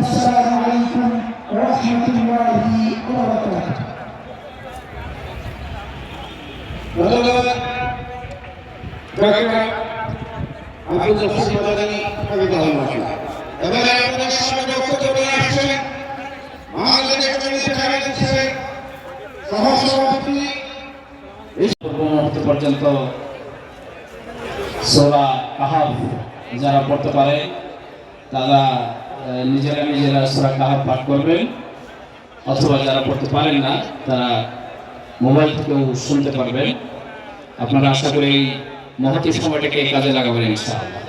আসসালামু আলাইকুম রহমতুল্লাহি ওয়া বারাকাতুহু। ধন্যবাদ। ডক্টর আব্দুল জসিম মাদানী হাফিজাহুল্লাহ এবারে আমাদের সামনে বক্তব্য নিয়ে আসছেন। বাংলাদেশ কমিউনিস্ট কাউন্সিলের সহসভাপতি। পূর্ব পর্যন্ত সোলা কাহাব যারা পড়তে পারে, তারা নিজেরা নিজেরা সোলা কাহাব পাঠ করবেন। অথবা যারা পড়তে পারেন না, তারা মোবাইল থেকেও শুনতে পারবেন। আপনারা আশা করি মহতি সময়টাকে কাজে লাগাবেন ইনশাআল্লাহ।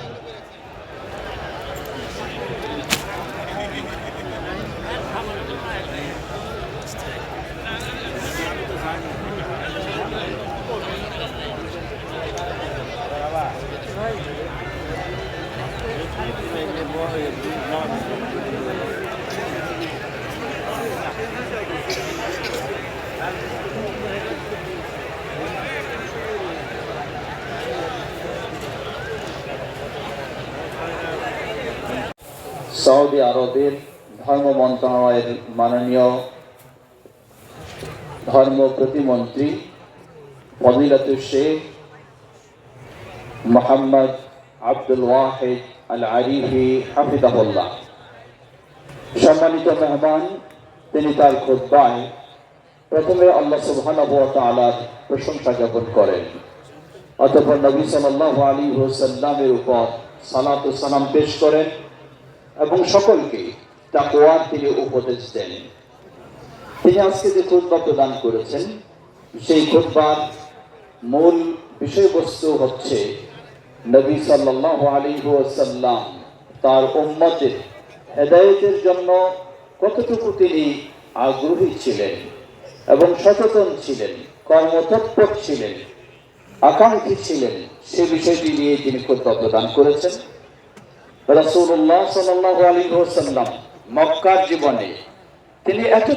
সৌদি আরবের ধর্ম মন্ত্রণালয়ের মাননীয় ধর্ম প্রতিমন্ত্রী ফজিলাতু শেখ মোহাম্মদ আব্দুল ওয়াহিদ আল আরিফি হাফিদাহুল্লাহ সম্মানিত মেহমান, তিনি তার খুদ্বায় প্রথমে আল্লাহ সুবহানাহু ওয়া প্রশংসা জ্ঞাপন করেন। অতঃপর নবী সাল্লাল্লাহু আলাইহি ওয়াসাল্লামের উপর সালাত সালাম পেশ করেন। এবং সকলকে তাকওয়ার তিনি উপদেশ দেন। তিনি আজকে যে খুতবা প্রদান করেছেন, সেই খুতবার মূল বিষয়বস্তু হচ্ছে নবী আলাইহি ওয়াসাল্লাম তার উম্মতের হেদায়তের জন্য কতটুকু তিনি আগ্রহী ছিলেন এবং সচেতন ছিলেন, কর্মতৎপর ছিলেন, আকাঙ্ক্ষী ছিলেন, সে বিষয়টি নিয়ে তিনি খুতবা প্রদান করেছেন। রাসূলুল্লাহ সাল্লাল্লাহু আলী ওয়াসাল্লাম মক্কার জীবনে তিনি এত